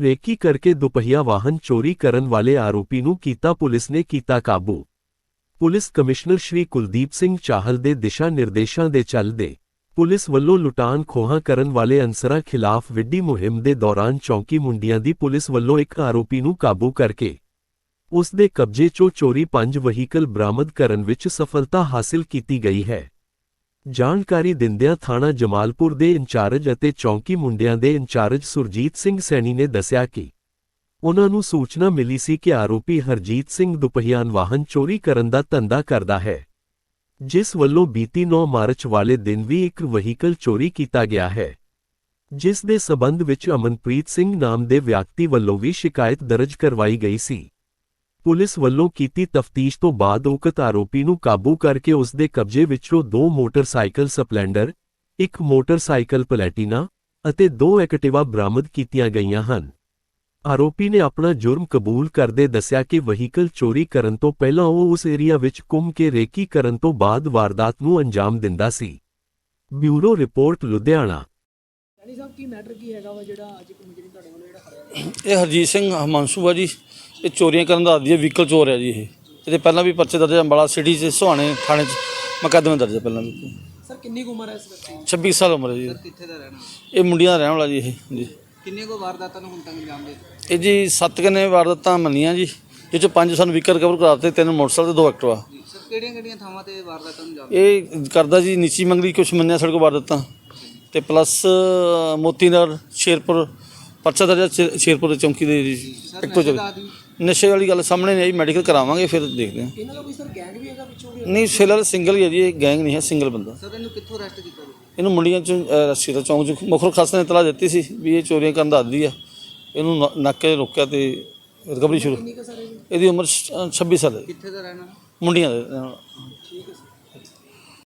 Recce ਕਰਕੇ ਦੁਪਹੀਆ ਵਾਹਨ ਚੋਰੀ ਕਰਨ ਵਾਲੇ ਆਰੋਪੀ ਨੂੰ ਕੀਤਾ ਪੁਲਿਸ ਨੇ ਕੀਤਾ ਕਾਬੂ। ਪੁਲਿਸ ਕਮਿਸ਼ਨਰ ਸ਼੍ਰੀ ਕੁਲਦੀਪ ਸਿੰਘ ਚਾਹਲ ਦੇ ਦਿਸ਼ਾ ਨਿਰਦੇਸ਼ਾਂ ਦੇ ਚੱਲਦੇ ਪੁਲਿਸ ਵੱਲੋਂ ਲੁਟਾਨ ਖੋਹਾਂ ਕਰਨ ਵਾਲੇ ਅਨਸਰਾਂ ਖਿਲਾਫ ਵਿੱਢੀ ਮੁਹਿੰਮ ਦੇ ਦੌਰਾਨ ਚੌਂਕੀ ਮੁੰਡੀਆਂ ਦੀ ਪੁਲਿਸ ਵੱਲੋਂ ਇੱਕ ਆਰੋਪੀ ਨੂੰ ਕਾਬੂ ਕਰਕੇ ਉਸ ਦੇ ਕਬਜ਼ੇ 'ਚੋਂ ਚੋਰੀ ਪੰਜ ਵਹੀਕਲ ਬਰਾਮਦ ਕਰਨ ਵਿੱਚ ਸਫਲਤਾ ਹਾਸਲ ਕੀਤੀ ਗਈ ਹੈ। ਜਾਣਕਾਰੀ ਦਿੰਦਿਆਂ ਥਾਣਾ ਜਮਾਲਪੁਰ ਦੇ ਇੰਚਾਰਜ ਅਤੇ ਚੌਂਕੀ ਮੁੰਡਿਆਂ ਦੇ ਇੰਚਾਰਜ ਸੁਰਜੀਤ ਸਿੰਘ ਸੈਣੀ ਨੇ ਦੱਸਿਆ ਕਿ ਉਨ੍ਹਾਂ ਨੂੰ ਸੂਚਨਾ ਮਿਲੀ ਸੀ ਕਿ ਆਰੋਪੀ ਹਰਜੀਤ ਸਿੰਘ ਦੁਪਹਿਆਨ ਵਾਹਨ ਚੋਰੀ ਕਰਨ ਦਾ ਧੰਦਾ ਕਰਦਾ ਹੈ, ਜਿਸ ਵੱਲੋਂ ਬੀਤੀ 9 ਮਾਰਚ ਵਾਲੇ ਦਿਨ ਵੀ ਇੱਕ ਵਹੀਕਲ ਚੋਰੀ ਕੀਤਾ ਗਿਆ ਹੈ, ਜਿਸ ਦੇ ਸਬੰਧ ਵਿੱਚ ਅਮਨਪ੍ਰੀਤ ਸਿੰਘ ਨਾਮ ਦੇ ਵਿਅਕਤੀ ਵੱਲੋਂ ਵੀ ਸ਼ਿਕਾਇਤ ਦਰਜ ਕਰਵਾਈ ਗਈ ਸੀ। ਪੁਲਿਸ ਵੱਲੋਂ ਕੀਤੀ ਤਫਤੀਸ਼ ਤੋਂ ਬਾਅਦ ਉਕਤ ਆਰੋਪੀ ਨੂੰ ਕਾਬੂ ਕਰਕੇ ਉਸ ਦੇ ਕਬਜ਼ੇ ਵਿੱਚੋਂ ਦੋ ਮੋਟਰਸਾਈਕਲ ਸਪਲੈਂਡਰ ਇੱਕ ਮੋਟਰਸਾਈਕਲ ਪਲੈਟੀਨਾ ਅਤੇ ਦੋ ਐਕਟਿਵਾ ਬਰਾਮਦ ਕੀਤੀਆਂ ਗਈਆਂ ਹਨ। ਆਰੋਪੀ ਨੇ ਆਪਣਾ ਜੁਰਮ ਕਬੂਲ ਕਰਦੇ ਦੱਸਿਆ ਕਿ ਵਹੀਕਲ ਚੋਰੀ ਕਰਨ ਤੋਂ ਪਹਿਲਾਂ ਉਹ ਉਸ ਏਰੀਆ ਵਿੱਚ ਘੁੰਮ ਕੇ ਰੇਕੀ ਕਰਨ ਤੋਂ ਬਾਅਦ ਵਾਰਦਾਤ ਨੂੰ ਅੰਜਾਮ ਦਿੰਦਾ ਸੀ। Bureau report Ludhiana. ਸੈਣੀ ਸਾਹਿਬ ਕੀ ਮੈਟਰ ਕੀ ਹੈਗਾ ਵਾ ਜਿਹੜਾ ਅੱਜ ਇੱਕ ਮੁਜਰਮ ਤੁਹਾਡੇ ਵੱਲੋਂ ਜਿਹੜਾ ਫੜਿਆ ਗਿਆ? ਇਹ ਹਰਜੀਤ ਸਿੰਘ ਹਮਾਂਸੂ ਆ ਜੀ। ਇਹ ਚੋਰੀਆਂ ਕਰਨ ਦਾ ਆਦੀ ਹੈ ਵਹੀਕਲ ਚੋਰ ਹੈ ਜੀ ਇਹ। ਇਹਦੇ ਪਹਿਲਾਂ ਵੀ ਪਰਚੇ ਦਰਜ ਹੈ ਅੰਬਾਲਾ ਸਿਟੀ 'ਚ ਸੁਹਾਣੇ ਥਾਣੇ 'ਚ ਮੁਕੱਦਮੇ ਦਰਜ ਹੈ ਪਹਿਲਾਂ ਵੀ। ਸਰ ਕਿੰਨੀ ਕੁ ਉਮਰ ਹੈ ਇਸ ਦੀ? 26 ਸਾਲ ਉਮਰ ਹੈ ਜੀ। ਕਿੱਥੇ ਦਾ ਰਹਿਣਾ ਇਹ ਮੁੰਡਿਆਂ ਦਾ ਰਹਿਣ ਵਾਲਾ ਜੀ ਇਹ ਜੀ। ਕਿੰਨੇ ਕੋ ਵਾਰਦਾਤਾਂ ਨੂੰ ਹੁਣ ਤੱਕ ਅੰਜਾਮ ਦੇ ਇਹ ਜੀ ਸੱਤ ਕਨੇ ਵਾਰਦਾਤਾਂ ਮੰਨੀਆਂ ਜੀ ਜਿਹ 'ਚ ਪੰਜ ਸਾਨੂੰ ਵਹੀਕਲ ਕਵਰ ਕਰਾਤੇ ਤਿੰਨ ਮੋਟਰਸਾਈਕਲ ਤੇ ਦੋ ਐਕਟਿਵਾ। ਸਰ ਕਿਹੜੀਆਂ ਕਿਹੜੀਆਂ ਥਾਵਾਂ ਤੇ ਵਾਰਦਾਤਾਂ ਨੂੰ ਅੰਜਾਮ ਇਹ ਕਰਦਾ ਜੀ ਨੀਚੀ ਮੰਗਲੀ ਕੁਛ ਮੰਨਿਆ ਸਾਡੇ ਕੋਲ ਵਾਰਦਾਤਾਂ। ਤੇ ਪਲੱਸ ਮੋਤੀ ਨਗਰ ਸ਼ੇਰਪੁਰ ਪਰਚਾ ਦਰਜ ਹੈ ਸ਼ੇ- ਸ਼ੇਰਪੁਰ ਦੇ ਚੌਂਕੀ ਦੇ ਜੀ ਇੱਕ ਤੋਂ ਆਦੀ ਨਸ਼ੇ ਵਾਲੀ ਗੱਲ ਸਾਹਮਣੇ ਨਹੀਂ ਆਈ ਮੈਡੀਕਲ ਕਰਾਵਾਂਗੇ ਫਿਰ ਦੇਖਦੇ ਹਾਂ। ਇਹਨਾਂ ਦਾ ਕੋਈ ਸਰ ਗੈਂਗ ਵੀ ਹੈਗਾ ਪਿੱਛੋਂ ਵੀ? ਨਹੀਂ ਫਿਲਹਾਲ ਸਿੰਗਲ ਹੀ ਹੈ ਜੀ ਇਹ ਗੈਂਗ ਨਹੀਂ ਹੈ ਸਿੰਗਲ ਬੰਦਾ। ਸਰ ਇਹਨੂੰ ਕਿੱਥੋਂ ਅਰੈਸਟ ਕੀਤਾ ਜੀ? ਇਹਨੂੰ ਮੰਡੀਆਂ ਚ ਰੱਸੀ ਦਾ ਚੌਂਕ ਚ ਮੁਖਰ ਖਾਸ ਨੇ ਇਤਲਾਹ ਦਿੱਤੀ ਸੀ ਵੀ ਇਹ ਚੋਰੀਆਂ ਕਰਨ ਦਾ ਆਦੀ ਆ। ਇਹਨੂੰ ਨਾ- ਨਾਕੇ ਰੋਕਿਆ ਤੇ ਰਿਕਵਰੀ ਸ਼ੁਰੂ। ਕਿੰਨੀ ਕੁ ਸਰ ਇਹ ਇਹਦੀ ਉਮਰ ਛ- 26 ਸਾਲ ਹੈ। ਕਿੱਥੇ ਦਾ ਰਹਿਣਾ ਮੁੰਡੀਆਂ ਦੇ ਨਾਲ। ਠੀਕ ਹੈ ਸਰ